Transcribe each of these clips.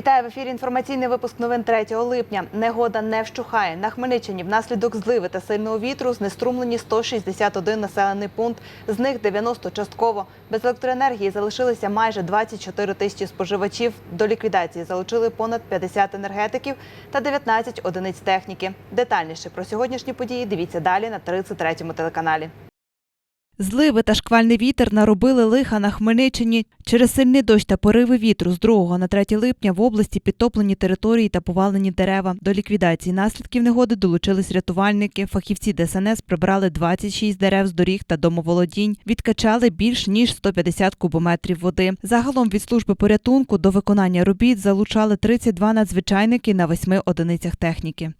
Вітаю в ефірі. Інформаційний випуск новин 3 липня. Негода не вщухає. На Хмельниччині внаслідок зливи та сильного вітру знеструмлені 161 населений пункт. З них 90 частково. Без електроенергії залишилися майже 24 тисячі споживачів. До ліквідації залучили понад 50 енергетиків та 19 одиниць техніки. Детальніше про сьогоднішні події дивіться далі на 33-му телеканалі. Зливи та шквальний вітер наробили лиха на Хмельниччині. Через сильний дощ та пориви вітру з 2 на 3 липня в області підтоплені території та повалені дерева. До ліквідації наслідків негоди долучились рятувальники. Фахівці ДСНС прибрали 26 дерев з доріг та домоволодінь. Відкачали більш ніж 150 кубометрів води. Загалом від служби порятунку до виконання робіт залучали 32 надзвичайники на 8 одиницях техніки.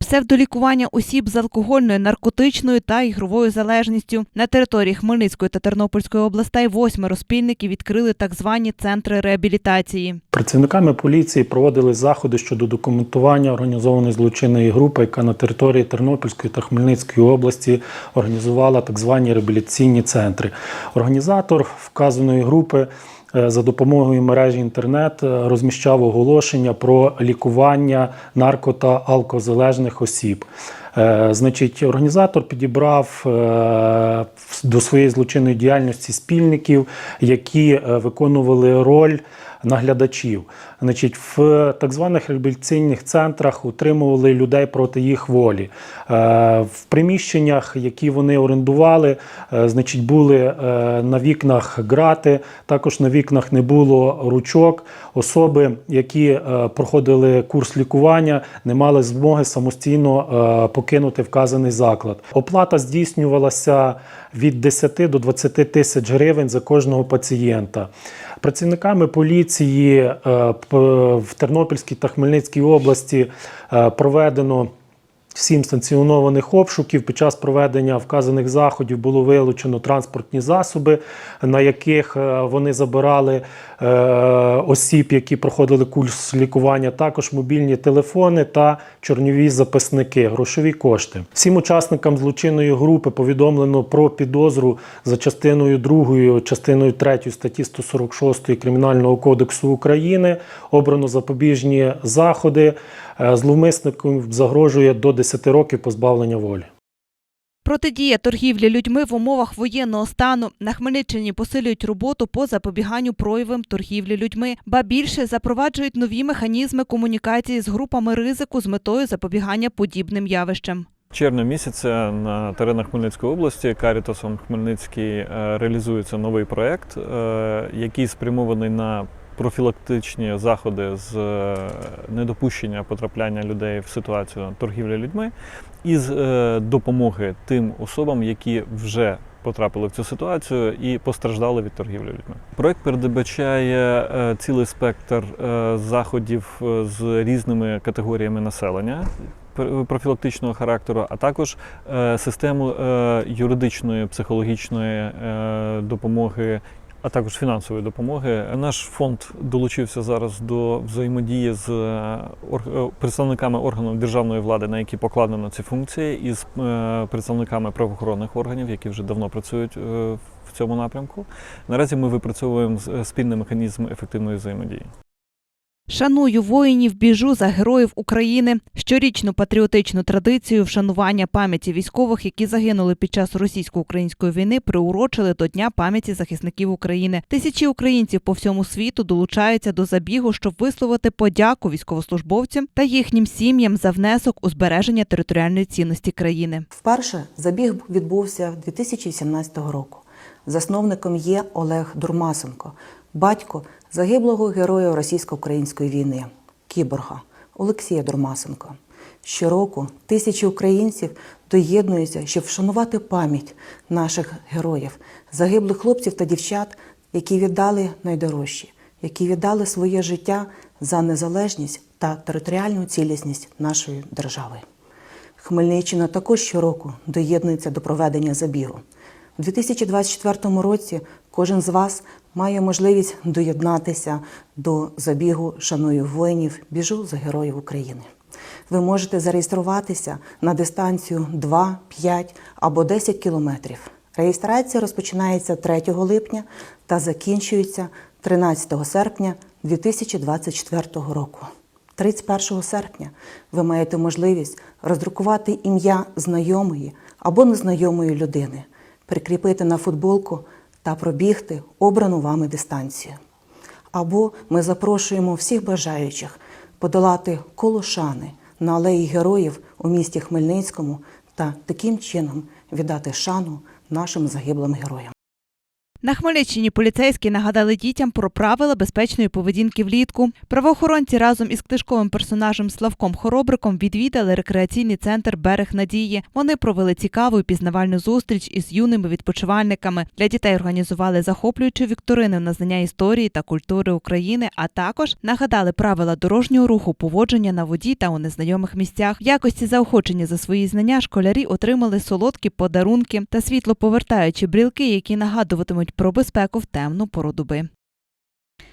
Псевдолікування осіб з алкогольною, наркотичною та ігровою залежністю на території Хмельницької та Тернопільської областей восьмеро спільників відкрили так звані центри реабілітації. Працівниками поліції проводили заходи щодо документування організованої злочинної групи, яка на території Тернопільської та Хмельницької області організувала так звані реабілітаційні центри. Організатор вказаної групи за допомогою мережі інтернет е, розміщав оголошення про лікування нарко та алкозалежних осіб. Е, Значить, організатор підібрав е, до своєї злочинної діяльності спільників, які е, виконували роль наглядачів. Значить, в так званих реабілітаційних центрах утримували людей проти їх волі. Е, В приміщеннях, які вони орендували, е, значить, були е, на вікнах грати, також на вікнах не було ручок. Особи, які проходили курс лікування, не мали змоги самостійно покинути вказаний заклад. Оплата здійснювалася від 10 до 20 тисяч гривень за кожного пацієнта. Працівниками поліції е, в Тернопільській та Хмельницькій області е, проведено Сім санкціонованих обшуків під час проведення вказаних заходів було вилучено транспортні засоби, на яких е, вони забирали е, осіб, які проходили курс лікування, також мобільні телефони та чорнові записники, грошові кошти. Всім учасникам злочинної групи повідомлено про підозру за частиною 2, частиною 3 статті 146 Кримінального кодексу України. Обрано запобіжні заходи. Е, Зловмиснику загрожує до 10 років позбавлення волі. Протидія торгівлі людьми в умовах воєнного стану на Хмельниччині посилюють роботу по запобіганню проявам торгівлі людьми, ба більше запроваджують нові механізми комунікації з групами ризику з метою запобігання подібним явищам. Червня місяця на теренах Хмельницької області Карітасом Хмельницький е, реалізується новий проект, е, який спрямований на профілактичні заходи з е, недопущення потрапляння людей в ситуацію торгівлі людьми і з е, допомоги тим особам, які вже потрапили в цю ситуацію і постраждали від торгівлі людьми. Проект передбачає е, цілий спектр заходів з різними категоріями населення пр- профілактичного характеру, а також систему юридичної, психологічної допомоги. А також фінансової допомоги. Наш фонд долучився зараз до взаємодії з е, е, представниками органів державної влади, на які покладено ці функції, і з е, представниками правоохоронних органів, які вже давно працюють в цьому напрямку. Наразі ми випрацьовуємо спільний механізм ефективної взаємодії. Шаную воїнів, біжу за героїв України. Щорічну патріотичну традицію вшанування пам'яті військових, які загинули під час російсько-української війни, приурочили до Дня пам'яті захисників України. Тисячі українців по всьому світу долучаються до забігу, щоб висловити подяку військовослужбовцям та їхнім сім'ям за внесок у збереження територіальної цінності країни. Вперше забіг відбувся 2017 року. Засновником є Олег Дурмасенко, батько загиблого героя російсько-української війни, кіборга Олексія Дурмасенко. Щороку тисячі українців доєднуються, щоб вшанувати пам'ять наших героїв, загиблих хлопців та дівчат, які віддали найдорожчі, які віддали своє життя за незалежність та територіальну цілісність нашої держави. Хмельниччина також щороку доєднується до проведення забігу. У 2024 році кожен з вас має можливість доєднатися до забігу Шаную воїнів, біжу за героїв України. Ви можете зареєструватися на дистанцію 2, 5 або 10 кілометрів. Реєстрація розпочинається 3 липня та закінчується 13 серпня 2024 року. 31 серпня ви маєте можливість роздрукувати ім'я знайомої або незнайомої людини, прикріпити на футболку та пробігти обрану вами дистанцію. Або ми запрошуємо всіх бажаючих подолати коло шани на алеї героїв у місті Хмельницькому та таким чином віддати шану нашим загиблим героям. На Хмельниччині поліцейські нагадали дітям про правила безпечної поведінки влітку. Правоохоронці разом із книжковим персонажем Славком Хоробриком відвідали рекреаційний центр Берег Надії. Вони провели цікаву і пізнавальну зустріч із юними відпочивальниками. Для дітей організували захоплюючу вікторину на знання історії та культури України, а також нагадали правила дорожнього руху, поводження на воді та у незнайомих місцях. В якості заохочення за свої знання школярі отримали солодкі подарунки та світлоповертаючі брілки, які нагадуватимуть про безпеку в темну пору доби.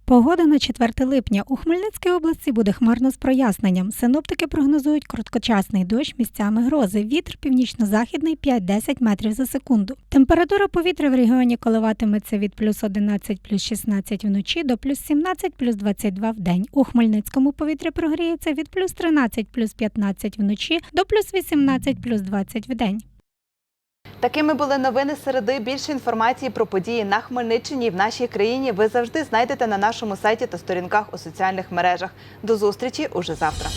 Погода на 4 липня у Хмельницькій області буде хмарно з проясненням. Синоптики прогнозують короткочасний дощ місцями грози. Вітер північно-західний 5-10 метрів за секунду. Температура повітря в регіоні коливатиметься від плюс 11 плюс 16 вночі до плюс 17 плюс 22 в день. У Хмельницькому повітря прогріється від плюс 13 плюс 15 вночі до плюс 18 плюс 20 в день. Такими були новини середи. Більше інформації про події на Хмельниччині і в нашій країні ви завжди знайдете на нашому сайті та сторінках у соціальних мережах. До зустрічі уже завтра.